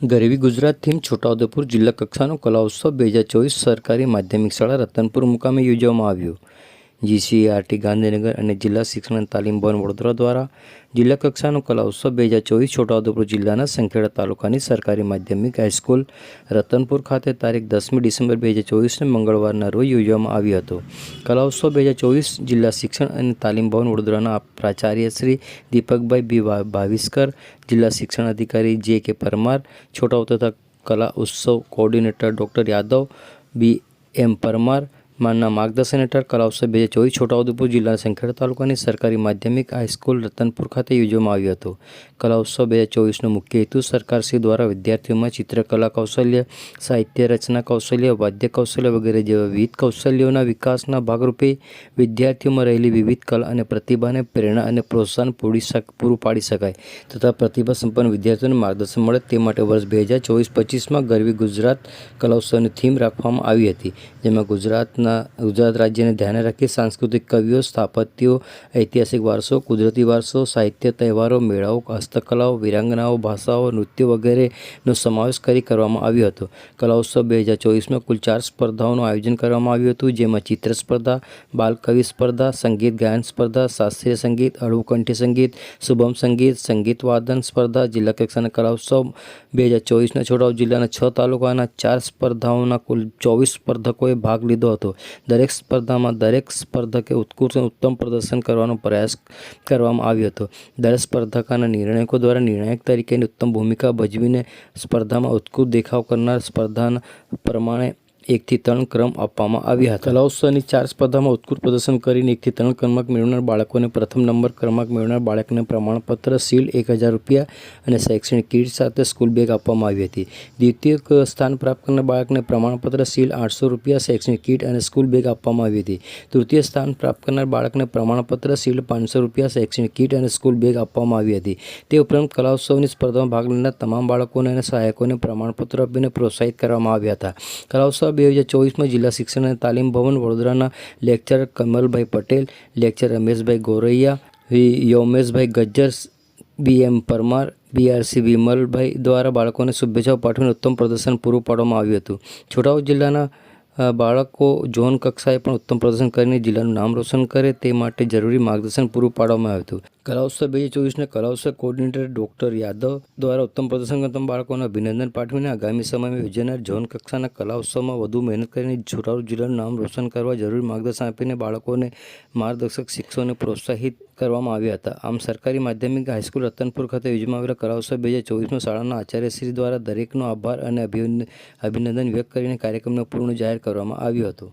ગરવી Gujarat theme Chhota Udepur જિલ્લા કક્ષાનો કલા ઉત્સવ બે હજાર ચોવીસ સરકારી માધ્યમિક શાળા રતનપુર મુકામે યોજવામાં આવ્યો. જીસીઆરટી ગાંધીનગર અને જિલ્લા શિક્ષણ અને તાલીમ ભવન વડોદરા દ્વારા જિલ્લા કક્ષાનો કલા ઉત્સવ બે હજાર ચોવીસ છોટાઉદેપુર જિલ્લાના સંખેડા તાલુકાની સરકારી માધ્યમિક હાઈસ્કૂલ રતનપુર ખાતે તારીખ દસમી ડિસેમ્બર બે હજાર ચોવીસને મંગળવારના રોજ યોજવામાં આવ્યો હતો. કલા ઉત્સવ બે હજાર ચોવીસ જિલ્લા શિક્ષણ અને તાલીમ ભવન વડોદરાના પ્રાચાર્ય શ્રી દીપકભાઈ બી ભાવિસ્કર, જિલ્લા શિક્ષણ અધિકારી જે કે પરમાર છોટાઉ તથા કલા ઉત્સવ coordinator doctor Yadav, B M Parmar માનના માર્ગદર્શન હેઠળ કલા બે હજાર ચોવીસ છોટાઉદેપુર જિલ્લાના સંખેડા તાલુકાની સરકારી માધ્યમિક હાઈસ્કૂલ રતનપુર ખાતે યોજવામાં આવ્યો હતો. કલા ઉત્સવ બે હજાર ચોવીસનો મુખ્ય હેતુ સરકારશ્રી દ્વારા વિદ્યાર્થીઓમાં ચિત્રકલા કૌશલ્ય, સાહિત્ય રચના કૌશલ્ય, વાદ્ય કૌશલ્ય વગેરે જેવા વિવિધ કૌશલ્યોના વિકાસના ભાગરૂપે વિદ્યાર્થીઓમાં રહેલી વિવિધ કલા અને પ્રતિભાને પ્રેરણા અને પ્રોત્સાહન પૂરી શક, પૂરું પાડી શકાય તથા પ્રતિભા સંપન્ન વિદ્યાર્થીઓને માર્ગદર્શન મળે તે માટે વર્ષ બે હજાર ચોવીસ પચીસમાં ગરવી ગુજરાત કલા ઉત્સવની થીમ રાખવામાં આવી હતી, જેમાં ગુજરાતના ગુજરાત રાજ્યને ધ્યાને રાખી સાંસ્કૃતિક કવિઓ, સ્થાપત્યો, ઐતિહાસિક વારસો, કુદરતી વારસો, સાહિત્ય તહેવારો, મેળાઓ, હસ્તકલાઓ, વિરાંગનાઓ, ભાષાઓ, નૃત્ય વગેરેનો સમાવેશ કરી કરવામાં આવ્યો હતો. કલા ઉત્સવ બે હજાર ચોવીસમાં કુલ ચાર સ્પર્ધાઓનું આયોજન કરવામાં આવ્યું હતું, જેમાં ચિત્ર સ્પર્ધા, બાલકવિ સ્પર્ધા, સંગીત ગાયન સ્પર્ધા, શાસ્ત્રીય સંગીત અળુકંઠી સંગીત, શુભમ સંગીત સંગીત વાદન સ્પર્ધા, જિલ્લા કક્ષાના કલા ઉત્સવ બે હજાર ચોવીસના છોટાઉ જિલ્લાના છ તાલુકાના ચાર સ્પર્ધાઓના કુલ ચોવીસ સ્પર્ધકોએ ભાગ લીધો હતો. દરેક સ્પર્ધામાં દરેક સ્પર્ધકે ઉત્કૃષ્ટ ઉત્તમ પ્રદર્શન કરવાનો પ્રયાસ કરવામાં આવ્યો હતો. દરેક સ્પર્ધકાના નિર્ણાયકો દ્વારા નિર્ણાયક તરીકેની ઉત્તમ ભૂમિકા ભજવીને સ્પર્ધામાં ઉત્કૃષ્ટ દેખાવ કરનાર સ્પર્ધાના પ્રમાણે એકથી ત્રણ ક્રમ આપવામાં આવ્યા હતા. કલા ઉત્સવની ચાર સ્પર્ધામાં ઉત્કૃષ્ટ પ્રદર્શન કરીને એકથી ત્રણ ક્રમાંક મેળવનાર બાળકોને પ્રથમ નંબર ક્રમાંક મેળવનાર બાળકને પ્રમાણપત્ર, સીલ એક હજાર રૂપિયા અને શૈક્ષણિક કીટ સાથે સ્કૂલ બેગ આપવામાં આવી હતી. દ્વિતીય સ્થાન પ્રાપ્ત કરનાર બાળકને પ્રમાણપત્ર, સીલ આઠસો રૂપિયા, શૈક્ષણિક કીટ અને સ્કૂલ બેગ આપવામાં આવી હતી. તૃતીય સ્થાન પ્રાપ્ત કરનાર બાળકને પ્રમાણપત્ર, સીલ પાંચસો રૂપિયા, શૈક્ષણિક કીટ અને સ્કૂલ બેગ આપવામાં આવી હતી. તે ઉપરાંત કલાઉત્સવની સ્પર્ધામાં ભાગ લેનાર તમામ બાળકોને અને સહાયકોને પ્રમાણપત્ર આપીને પ્રોત્સાહિત કરવામાં આવ્યા હતા. કલા ઉત્સવ બે હજાર ચોવીસમાં જિલ્લા શિક્ષણ અને તાલીમ ભવન વડોદરાના lecture Kamalbhai Patel lecture Rameshbhai Goraiya Yomeshbhai Gajjar, B M Parmar BRC Vimalbhai દ્વારા બાળકોને શુભેચ્છાઓ પાઠવીને ઉત્તમ પ્રદર્શન પૂરું પાડવામાં આવ્યું હતું. છોટાઉદ જિલ્લાના બાળકો ઝોન કક્ષાએ પણ ઉત્તમ પ્રદર્શન કરીને જિલ્લાનું નામ રોશન કરે તે માટે જરૂરી માર્ગદર્શન પૂરું પાડવામાં આવ્યું હતું. કલા ઉત્સવ બે હજાર ચોવીસને કલાઉત્સવ કોઓર્ડિનેટર ડૉક્ટર યાદવ દ્વારા ઉત્તમ પ્રદર્શન કરતા બાળકોને અભિનંદન પાઠવીને આગામી સમયમાં યોજાનાર ઝોન કક્ષાના કલા ઉત્સવમાં વધુ મહેનત કરીને છોટાઉ જિલ્લાનું નામ રોશન કરવા જરૂરી માર્ગદર્શન આપીને બાળકોને માર્ગદર્શક શિક્ષકોને પ્રોત્સાહિત કરવામાં આવ્યા હતા. આમ સરકારી માધ્યમિક હાઈસ્કૂલ રતનપુર ખાતે યોજવામાં આવેલા કલા ઉત્સવ બે હજાર ચોવીસમાં શાળાના આચાર્યશ્રી દ્વારા દરેકનો આભાર અને અભિનંદન વ્યક્ત કરીને કાર્યક્રમને પૂર્ણ જાહેર કરવામાં આવ્યો હતો.